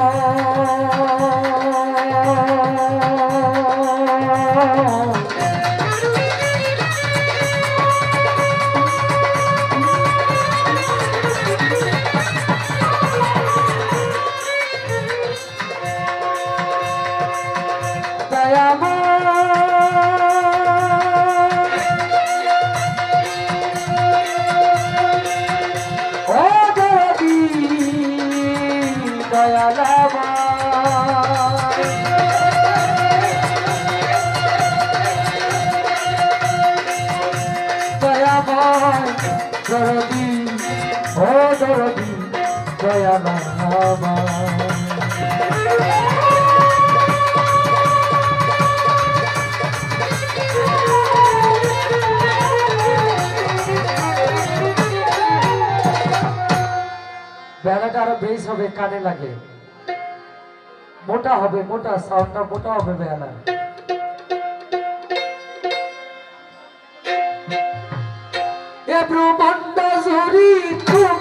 哎 দরদি ও দরদি দয়ালামা বেলাটা আরও বেশ হবে, কানে লাগে। মোটা হবে, মোটা সাউন্ডটা মোটা হবে বেলা এ ব্রহ্মাণ্ড Hari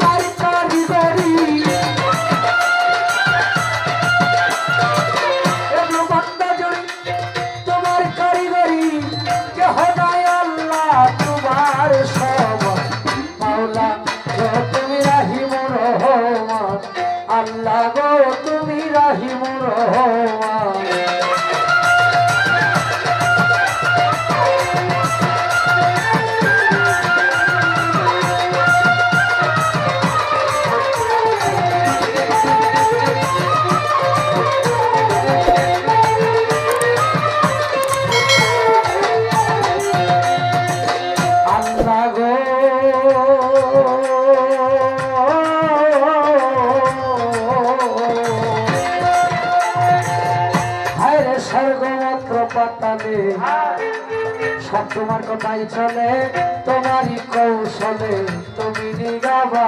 তোমার কথাই চলে তোমারই কৌশলে তুমি নিগাবা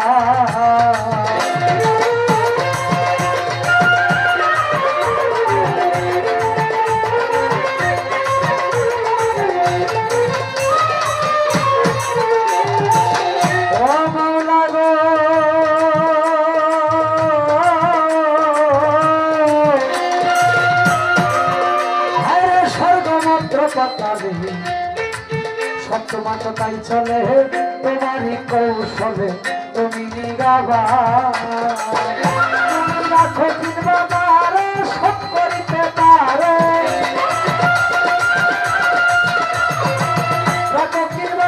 সপ্তমাত তাই চলে, তোমারই কৌশলে তুমি নিগাবা তুমি রাখো কিনবা মারে সব করিতে পারো। রাখো কিনবা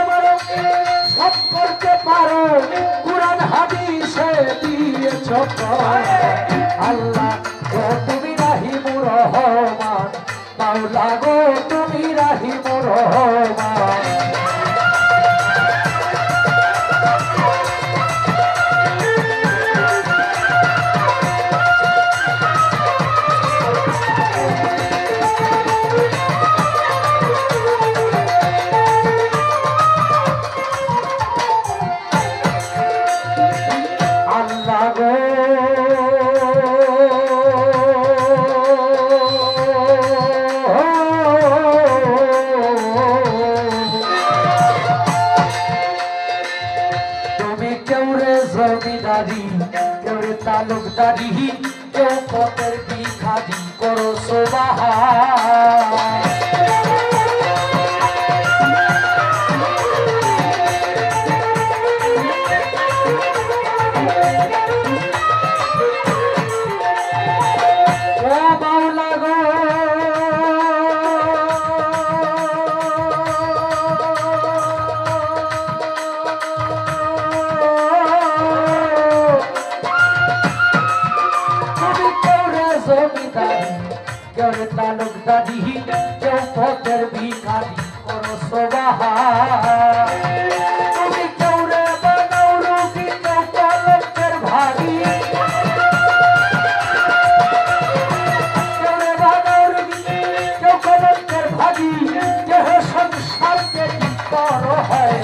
করো সবাহা তুমি রে বানাও রুগী কেউ কলঙ্কের ভারী রে বানাও রুগী, কেউ কলঙ্কের ভাগী, কেহ সংসারকে পর হয়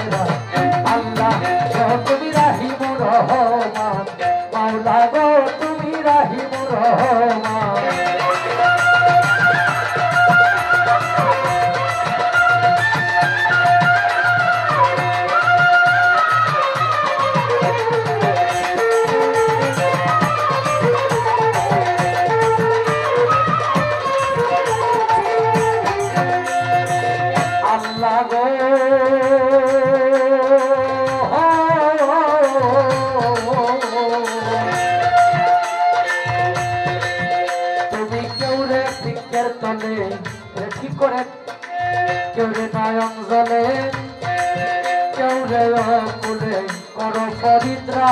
मित्रा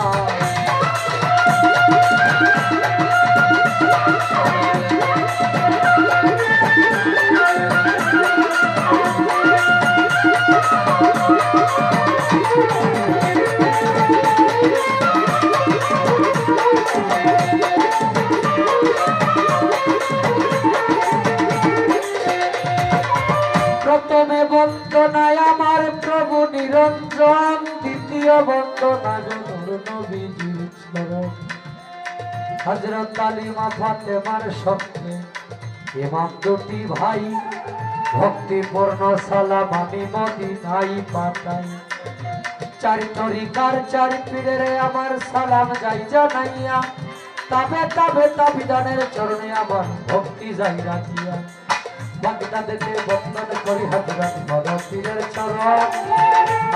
হজরত আলিমা ফাতেমার স্বপ্নে ইমাম দুটি ভাই ভক্তিপূর্ণ সালাম আমি মদিনাই পাতাই চারি তরিকার চারি পীরের আমার সালাম যাই জানাইয়া, তবে তবে তাবিদানের চরণে আমার ভক্তি যাই রাখিয়া। বাগদাদেতে বন্দন করি হজরত বড় পীরের চরণ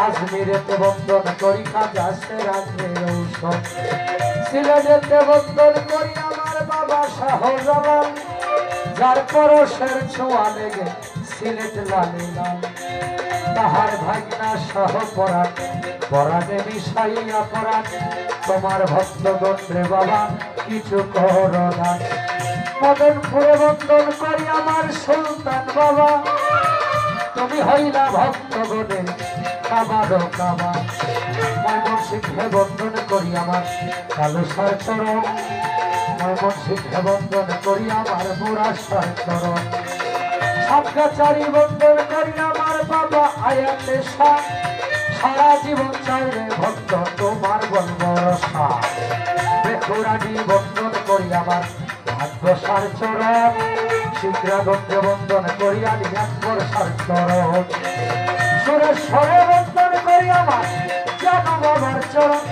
আজমিরেতে বন্দন করি খাজা সে রাখে ঔষধ। সিলেটেতে বন্দন করি আমার বাবা শাহজালাল যার পরশের ছোঁয়া লেগে সিলেট লালে লাল। তাহার ভাগনা সহ পরাণ, পরাণে মিশাইয়া পরাণ। তোমার ভক্ত গোত্রে বাবা, কিছু করোনা মদন ফুরে বন্দন করি আমার সুলতান বাবা। তুমি হইলা ভক্ত গণে কাবার কাবা ময়মন শিখে বন্দন করি আমার কালো সার শিখে বন্দন করি আমার বুড়া সার চরণ বন্দন করি আমার বাবা আয়াতে শাহ সারা জীবন চাইলে ভক্ত তোমার বলব রসা বন্দন করি আমার ভাগ্য সার চরণ শীঘ্রা গন্ধ বন্দন করি আমি একবার সার চরণ সুরেশ্বরে বন্ধন করি আমার জানো বাবার চরণ।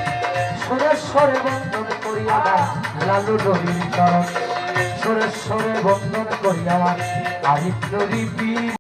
সুরেশ্বরে বন্ধন করি আমার, লালু রবির চরণ। সুরেশ্বরে বন্ধন করি আমার, আদিত্য পীর